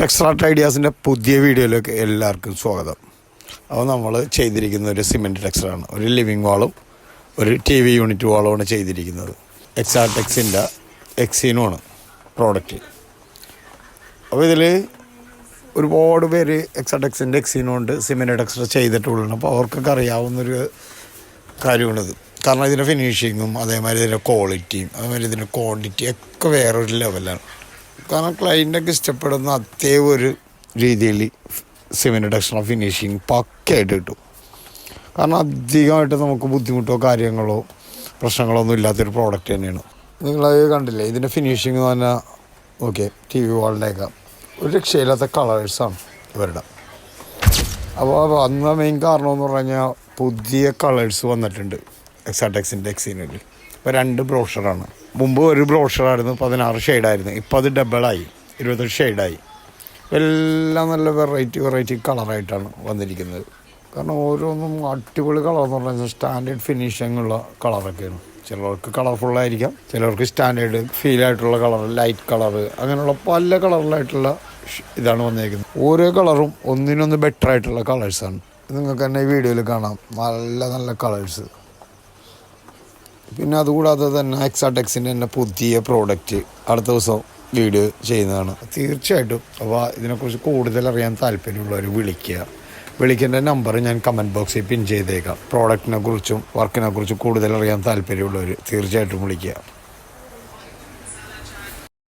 ടെക്സ്ട്രാർട്ട് ഐഡിയാസിന്റെ പുതിയ വീഡിയോയിലേക്ക് എല്ലാവർക്കും സ്വാഗതം. അപ്പോൾ നമ്മൾ ചെയ്തിരിക്കുന്ന ഒരു സിമെന്റ് ടെക്സ്റ്ററാണ് ഒരു ലിവിങ് വാളും ഒരു ടി വി യൂണിറ്റ് വാളുമാണ് ചെയ്തിരിക്കുന്നത്. എക്സാടെക്സിന്റെ എക്സീനുമാണ് പ്രോഡക്റ്റ് അപ്പോൾ ഇതിൽ ഒരുപാട് പേര് എക്സാടെക്സിന്റെ എക്സീനുകൊണ്ട് സിമെന്റ് ടെക്സ്റ്റർ ചെയ്തിട്ടുള്ളതാണ്. അപ്പോൾ അവർക്കൊക്കെ അറിയാവുന്നൊരു കാര്യമാണിത്. കാരണം ഇതിന്റെ ഫിനിഷിങ്ങും അതേമാതിരി ഇതിന്റെ ക്വാളിറ്റിയും അതേമാതിരി ഇതിന്റെ ക്വാണ്ടിറ്റി ഒക്കെ വേറൊരു ലെവലാണ് കാരണം ക്ലൈന്റൊക്കെ ഇഷ്ടപ്പെടുന്ന അതേ ഒരു രീതിയിൽ സിമൻ റിഡക്ഷൻ ഓഫ് ഫിനിഷിങ് പക്കയായിട്ട് കിട്ടും. കാരണം അധികമായിട്ട് നമുക്ക് ബുദ്ധിമുട്ടോ കാര്യങ്ങളോ പ്രശ്നങ്ങളോ ഒന്നും ഇല്ലാത്തൊരു പ്രോഡക്റ്റ് തന്നെയാണ്. നിങ്ങളത് കണ്ടില്ലേ? ഇതിന്റെ ഫിനിഷിങ് പറഞ്ഞാൽ ഓക്കെ ടി വി വാളിന്റെയൊക്കെ ഒരു രക്ഷയില്ലാത്ത കളേഴ്സാണ് ഇവരുടെ. അപ്പോൾ വന്ന മെയിൻ കാരണം എന്ന് പറഞ്ഞു കഴിഞ്ഞാൽ പുതിയ കളേഴ്സ് വന്നിട്ടുണ്ട്. എക്സാടെക്സിന്റെ എക്സീനിൽ ഇപ്പോൾ രണ്ട് ബ്രോഷറാണ് മുമ്പ് ഒരു ബ്രോഷറായിരുന്നു പതിനാറ് ഷെയ്ഡായിരുന്നു. ഇപ്പോൾ അത് ഡബിളായി ഇരുപത്തെട്ട് ഷെയ്ഡായി. എല്ലാം നല്ല വെറൈറ്റി വെറൈറ്റി കളറായിട്ടാണ് വന്നിരിക്കുന്നത്. കാരണം ഓരോന്നും അടിപൊളി കളർ എന്ന് പറഞ്ഞാൽ സ്റ്റാൻഡേർഡ് ഫിനിഷിങ്ങുള്ള കളറൊക്കെയാണ്. ചിലർക്ക് കളർഫുള്ളായിരിക്കാം ചിലർക്ക് സ്റ്റാൻഡേർഡ് ഫീലായിട്ടുള്ള കളർ ലൈറ്റ് കളർ അങ്ങനെയുള്ള പല കളറിലായിട്ടുള്ള ഇതാണ് വന്നിരിക്കുന്നത്. ഓരോ കളറും ഒന്നിനൊന്ന് ബെറ്റർ ആയിട്ടുള്ള കളേഴ്സാണ് നിങ്ങൾക്ക് തന്നെ ഈ വീഡിയോയിൽ കാണാം. നല്ല നല്ല കളേഴ്സ് പിന്നെ അതുകൂടാതെ തന്നെ എക്സാടെക്സിന്റെ തന്നെ പുതിയ പ്രോഡക്റ്റ് അടുത്ത ദിവസം വീഡിയോ ചെയ്യുന്നതാണ്. തീർച്ചയായിട്ടും. അപ്പോൾ ഇതിനെക്കുറിച്ച് കൂടുതൽ അറിയാൻ താല്പര്യമുള്ളവർ വിളിക്കുക. വിളിക്കേണ്ട നമ്പർ ഞാൻ കമന്റ് ബോക്സിൽ പിൻ ചെയ്തേക്കാം. പ്രോഡക്റ്റിനെ കുറിച്ചും വർക്കിനെ കുറിച്ചും കൂടുതൽ അറിയാൻ താല്പര്യമുള്ളവർ തീർച്ചയായിട്ടും വിളിക്കുക.